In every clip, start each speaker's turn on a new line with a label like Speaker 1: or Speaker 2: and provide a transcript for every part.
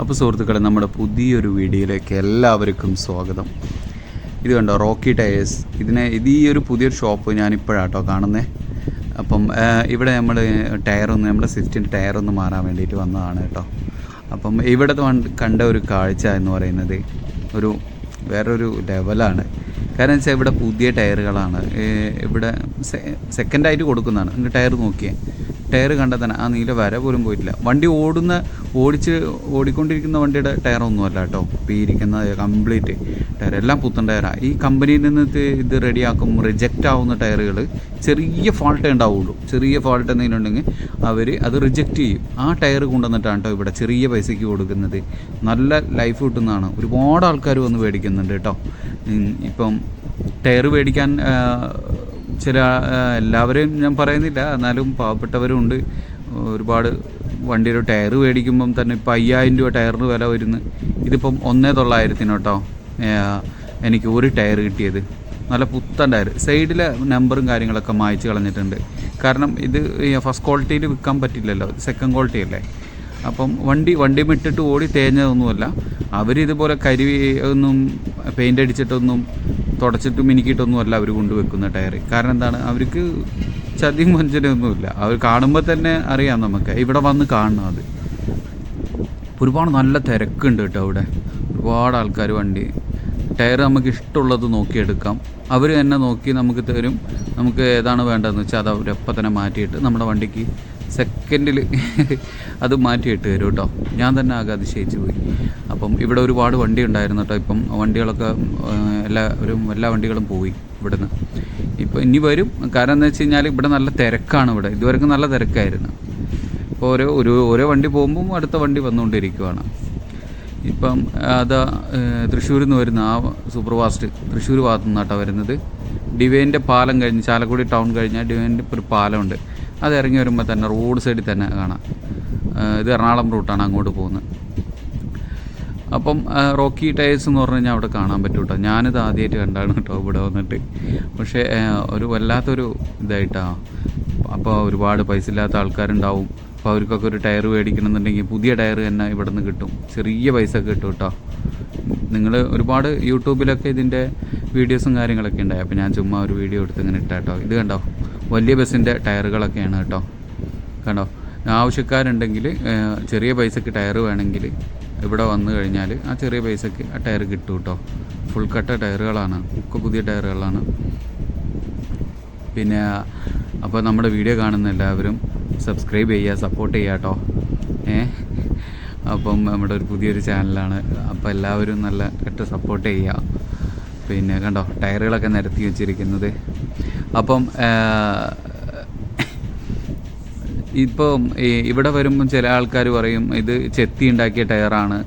Speaker 1: അപ്പോൾ സുഹൃത്തുക്കളെ നമ്മുടെ പുതിയൊരു വീഡിയോയിലേക്ക് എല്ലാവർക്കും സ്വാഗതം. ഇത് കണ്ടോ റോക്കി ടയേഴ്സ്. ഇതിനെ ഇത് ഈ ഒരു പുതിയൊരു ഷോപ്പ് ഞാനിപ്പോഴാട്ടോ കാണുന്നത് അപ്പം ഇവിടെ നമ്മൾ ടയറൊന്ന് നമ്മുടെ സ്വിഫ്റ്റിന്റെ ടയറൊന്ന് മാറാൻ വേണ്ടിയിട്ട് വന്നതാണ് കേട്ടോ. അപ്പം ഇവിടെ കണ്ട ഒരു കാഴ്ച എന്ന് പറയുന്നത് ഒരു വേറൊരു ലെവലാണ്. കാരണം വെച്ചാൽ ഇവിടെ പുതിയ ടയറുകളാണ്. ഇവിടെ സെക്കൻഡായിട്ട് കൊടുക്കുന്നതാണ്. നിങ്ങൾ ടയർ നോക്കിയേ. ടയർ കണ്ടാൽ തന്നെ ആ നീല വര പോലും പോയിട്ടില്ല. വണ്ടി ഓടുന്ന ഓടിച്ച് ഓടിക്കൊണ്ടിരിക്കുന്ന വണ്ടിയുടെ ടയറൊന്നുമല്ല കേട്ടോ. പീരിക്കുന്ന കംപ്ലീറ്റ് ടയർ എല്ലാം പുത്തൻ ടയറാണ് ഈ കമ്പനിയിൽ നിന്ന് ഇത് റെഡിയാക്കും റിജക്റ്റ് ആവുന്ന ടയറുകൾ ചെറിയ ഫാൾട്ടേ ഉണ്ടാവുള്ളൂ. ചെറിയ ഫോൾട്ട് എന്തെങ്കിലും ഉണ്ടെങ്കിൽ അവർ അത് റിജക്റ്റ് ചെയ്യും. ആ ടയർ കൊണ്ടുവന്നിട്ടാണ് കേട്ടോ ഇവിടെ ചെറിയ പൈസയ്ക്ക് കൊടുക്കുന്നത്. നല്ല ലൈഫ് കിട്ടുന്നതാണ്. ഒരുപാട് ആൾക്കാർ വന്ന് മേടിക്കുന്നുണ്ട് കേട്ടോ. ഇപ്പം ടയർ മേടിക്കാൻ ചില എല്ലാവരെയും ഞാൻ പറയുന്നില്ല. എന്നാലും പാവപ്പെട്ടവരുണ്ട് ഒരുപാട് വണ്ടിയുടെ ടയർ മേടിക്കുമ്പം തന്നെ ഇപ്പം അയ്യായിരം രൂപ ടയറിന് വില വരുന്നു. ഇതിപ്പം ഒന്നേ തൊള്ളായിരത്തിന് കേട്ടോ. എനിക്ക് ഒരു ടയർ കിട്ടിയത്. നല്ല പുത്തൻ ടയർ സൈഡിലെ നമ്പറും കാര്യങ്ങളൊക്കെ മായ്ച്ച് കളഞ്ഞിട്ടുണ്ട്. കാരണം ഇത് ഫസ്റ്റ് ക്വാളിറ്റിയിൽ വിൽക്കാൻ പറ്റില്ലല്ലോ. സെക്കൻഡ് ക്വാളിറ്റി അല്ലേ? അപ്പം വണ്ടി വണ്ടി മിട്ടിട്ട് ഓടി തേഞ്ഞതൊന്നുമല്ല. അവരിതുപോലെ കരി ഒന്നും പെയിന്റ് അടിച്ചിട്ടൊന്നും തുടച്ചിട്ട് മിനുക്കിയിട്ടൊന്നും അല്ല അവർ കൊണ്ടുവെക്കുന്ന ടയർ കാരണം എന്താണ്? അവർക്ക് ചതിയും വഞ്ചനയൊന്നുമില്ല അവർ കാണുമ്പോൾ തന്നെ അറിയാം നമുക്ക്. ഇവിടെ വന്ന് കാണണം അത്. ഒരുപാട് നല്ല തിരക്കുണ്ട് കേട്ടോ അവിടെ. ഒരുപാട് ആൾക്കാർ വണ്ടി. ടയർ നമുക്ക് ഇഷ്ടമുള്ളത് നോക്കിയെടുക്കാം. അവർ തന്നെ നോക്കി നമുക്ക് തരും. നമുക്ക് ഏതാണ് വേണ്ടതെന്ന് വെച്ചാൽ അത് അവരപ്പം തന്നെ മാറ്റിയിട്ട് നമ്മുടെ വണ്ടിക്ക് സെക്കൻഡിൽ അത് മാറ്റിയിട്ട് തരും കേട്ടോ. ഞാൻ തന്നെ ആകെ അതിശയിച്ചു പോയി. അപ്പം ഇവിടെ ഒരുപാട് വണ്ടി ഉണ്ടായിരുന്നു കേട്ടോ. ഇപ്പം വണ്ടികളൊക്കെ എല്ലാവരും എല്ലാ വണ്ടികളും പോയി ഇവിടുന്ന്. ഇപ്പം ഇനി വരും. കാരണം എന്ന് വെച്ച് കഴിഞ്ഞാൽ ഇവിടെ നല്ല തിരക്കാണ് ഇവിടെ. ഇതുവരെക്കും നല്ല തിരക്കായിരുന്നു. ഇപ്പോൾ ഓരോ ഒരു ഓരോ വണ്ടി പോകുമ്പം അടുത്ത വണ്ടി വന്നുകൊണ്ടിരിക്കുവാണ്. ഇപ്പം അതാ തൃശ്ശൂരിൽ നിന്ന് വരുന്ന ആ സൂപ്പർ ഫാസ്റ്റ് തൃശ്ശൂർ ഭാഗത്തു നിന്നാട്ടോ വരുന്നത്. ഡിവൈന്റെ പാലം കഴിഞ്ഞ് ചാലക്കുടി ടൗൺ കഴിഞ്ഞാൽ ഡിവൈന്റെ ഒരു പാലമുണ്ട്. അത് ഇറങ്ങി വരുമ്പോൾ തന്നെ റോഡ് സൈഡിൽ തന്നെ കാണാം. ഇത് എറണാകുളം റൂട്ടാണ് അങ്ങോട്ട് പോകുന്നത്. അപ്പം റോക്കി ടയേഴ്സ് എന്ന് പറഞ്ഞു കഴിഞ്ഞാൽ അവിടെ കാണാൻ പറ്റും കേട്ടോ ഞാനിത് ആദ്യമായിട്ട് കണ്ടാണ് കേട്ടോ ഇവിടെ വന്നിട്ട്. പക്ഷേ ഒരു വല്ലാത്തൊരു ഇതായിട്ടാണ് അപ്പോൾ ഒരുപാട് പൈസ ഇല്ലാത്ത ആൾക്കാരുണ്ടാവും. അപ്പോൾ അവർക്കൊക്കെ ഒരു ടയർ മേടിക്കണമെന്നുണ്ടെങ്കിൽ പുതിയ ടയർ തന്നെ ഇവിടെ നിന്ന് കിട്ടും. ചെറിയ പൈസ ഒക്കെ കിട്ടും കേട്ടോ നിങ്ങൾ ഒരുപാട് യൂട്യൂബിലൊക്കെ ഇതിന്റെ വീഡിയോസും കാര്യങ്ങളൊക്കെ ഉണ്ടായി. അപ്പോൾ ഞാൻ ചുമ്മാ ഒരു വീഡിയോ എടുത്ത് ഇങ്ങനെ ഇട്ടാട്ടോ ഇത് കണ്ടോ? വലിയ ബസ്സിന്റെ ടയറുകളൊക്കെയാണ് കേട്ടോ. കണ്ടോ? ആവശ്യക്കാരുണ്ടെങ്കിൽ ചെറിയ പൈസക്ക് ടയർ വേണമെങ്കിൽ ഇവിടെ വന്നു കഴിഞ്ഞാൽ ആ ചെറിയ പൈസക്ക് ആ ടയർ കിട്ടും കേട്ടോ. ഫുൾ കട്ട ടയറുകളാണ്. ഒക്കെ പുതിയ ടയറുകളാണ്. പിന്നെ അപ്പോൾ നമ്മുടെ വീഡിയോ കാണുന്ന എല്ലാവരും സബ്സ്ക്രൈബ് ചെയ്യുക സപ്പോർട്ട് ചെയ്യുക കേട്ടോ. ഏ? അപ്പം നമ്മുടെ ഒരു പുതിയൊരു ചാനലാണ്. അപ്പോൾ എല്ലാവരും നല്ല കെട്ട് സപ്പോർട്ട് ചെയ്യുക. പിന്നെ കണ്ടോ? ടയറുകളൊക്കെ നിരത്തി വെച്ചിരിക്കുന്നത്. അപ്പം ഇപ്പം ഇവിടെ വരുമ്പം ചില ആൾക്കാർ പറയും ഇത് ചെത്തി ഉണ്ടാക്കിയ ടയറാണ്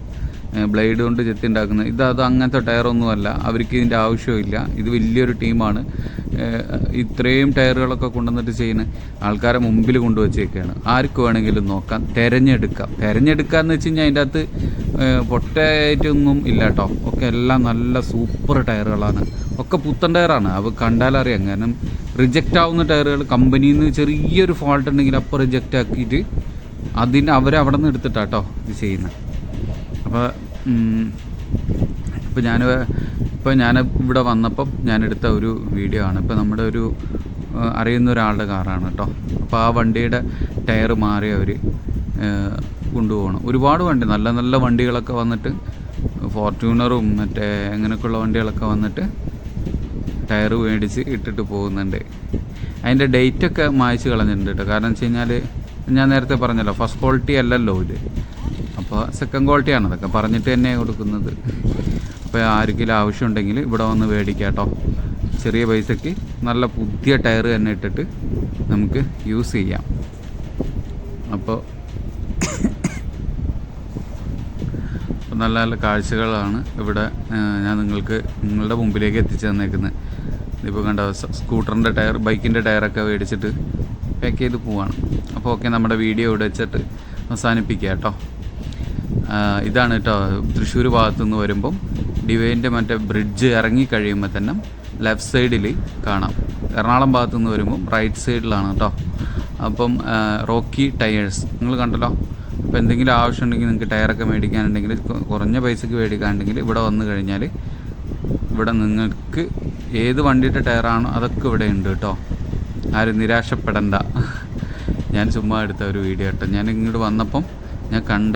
Speaker 1: ബ്ലേഡ് കൊണ്ട് ചെത്തി ഉണ്ടാക്കുന്നത്. ഇത് അത് അങ്ങനത്തെ ടയറൊന്നുമല്ല. അവർക്ക് ഇതിന്റെ ആവശ്യമില്ല. ഇത് വലിയൊരു ടീമാണ്. ഇത്രയും ടയറുകളൊക്കെ കൊണ്ടുവന്നിട്ട് ചെയ്യുന്ന ആൾക്കാരെ മുമ്പിൽ കൊണ്ടുവച്ചേക്കാണ്. ആർക്ക് വേണമെങ്കിലും നോക്കാം. തിരഞ്ഞെടുക്കാം. തിരഞ്ഞെടുക്കുക എന്ന് വെച്ച് കഴിഞ്ഞാൽ അതിന്റെ അകത്ത് പൊട്ടയായിട്ടൊന്നും ഇല്ല കേട്ടോ. ഒക്കെ എല്ലാം നല്ല സൂപ്പർ ടയറുകളാണ്. ഒക്കെ പുത്തൻ ടയറാണ്. അവ കണ്ടാലറിയാം കാരണം റിജക്റ്റ് ആവുന്ന ടയറുകൾ കമ്പനിയിൽ നിന്ന് ചെറിയൊരു ഫോൾട്ട് ഉണ്ടെങ്കിൽ അപ്പോൾ റിജക്റ്റ് ആക്കിയിട്ട് അതിന് അവരവിടെ നിന്ന് എടുത്തിട്ടാട്ടോ ഇത് ചെയ്യുന്നത് അപ്പോൾ ഇപ്പോൾ ഞാൻ ഇപ്പോൾ ഞാൻ ഇവിടെ വന്നപ്പം ഞാൻ ഒരു വീഡിയോ ആണ്. ഇപ്പോൾ നമ്മുടെ ഒരു അറിയുന്ന ഒരാളുടെ കാറാണ് കേട്ടോ. അപ്പോൾ ആ വണ്ടിയുടെ ടയർ മാറി അവർ കൊണ്ടുപോകണം. ഒരുപാട് വണ്ടി നല്ല നല്ല വണ്ടികളൊക്കെ വന്നിട്ട് ഫോർച്യൂണറും മറ്റേ അങ്ങനെയൊക്കെയുള്ള വണ്ടികളൊക്കെ വന്നിട്ട് ടയർ മേടിച്ച് ഇട്ടിട്ട് പോകുന്നുണ്ട്. അതിന്റെ ഡേറ്റൊക്കെ മായ്ച്ച് കളഞ്ഞിട്ടുണ്ട് കേട്ടോ കാരണം വെച്ച് കഴിഞ്ഞാൽ ഞാൻ നേരത്തെ പറഞ്ഞല്ലോ ഫസ്റ്റ് ക്വാളിറ്റി അല്ലല്ലോ ഇത്. അപ്പോൾ സെക്കൻഡ് ക്വാളിറ്റിയാണ് അതൊക്കെ പറഞ്ഞിട്ട് തന്നെ കൊടുക്കുന്നത്. അപ്പോൾ ആർക്കെങ്കിലും ആവശ്യമുണ്ടെങ്കിൽ ഇവിടെ വന്ന് മേടിക്കാം കേട്ടോ ചെറിയ പൈസയ്ക്ക് നല്ല പുതിയ ടയർ തന്നെ ഇട്ടിട്ട് നമുക്ക് യൂസ് ചെയ്യാം. അപ്പോൾ അപ്പോൾ നല്ല നല്ല കാഴ്ചകളാണ് ഇവിടെ ഞാൻ നിങ്ങൾക്ക് നിങ്ങളുടെ മുമ്പിലേക്ക് എത്തിച്ചു തന്നേക്കുന്നത്. ഇതിപ്പോൾ കണ്ട സ്കൂട്ടറിന്റെ ടയർ ബൈക്കിന്റെ ടയറൊക്കെ മേടിച്ചിട്ട് പാക്ക് ചെയ്ത് പോവാണ്. അപ്പോൾ ഓക്കെ നമ്മുടെ വീഡിയോ ഇവിടെ വെച്ചിട്ട് അവസാനിപ്പിക്കുക കേട്ടോ. ഇതാണ് കേട്ടോ തൃശ്ശൂർ ഭാഗത്തുനിന്ന് വരുമ്പം ഡിവൈന്റെ മറ്റേ ബ്രിഡ്ജ് ഇറങ്ങി കഴിയുമ്പോൾ തന്നെ ലെഫ്റ്റ് സൈഡിൽ കാണാം. എറണാകുളം ഭാഗത്തു നിന്ന് വരുമ്പം റൈറ്റ് സൈഡിലാണ് കേട്ടോ. അപ്പം റോക്കി ടയേഴ്സ് നിങ്ങൾ കണ്ടല്ലോ അപ്പോൾ എന്തെങ്കിലും ആവശ്യമുണ്ടെങ്കിൽ നിങ്ങൾക്ക് ടയറൊക്കെ മേടിക്കാനുണ്ടെങ്കിൽ കുറഞ്ഞ പൈസക്ക് മേടിക്കാനുണ്ടെങ്കിൽ ഇവിടെ വന്നു കഴിഞ്ഞാൽ ഇവിടെ നിങ്ങൾക്ക് ഏത് വണ്ടിയുടെ ടയറാണോ അതൊക്കെ ഇവിടെ ഉണ്ട് കേട്ടോ. ആരും നിരാശപ്പെടണ്ട. ഞാൻ ചുമ്മാ എടുത്ത ഒരു വീഡിയോ കേട്ടോ. ഞാൻ ഇങ്ങോട്ട് വന്നപ്പം ഞാൻ കണ്ട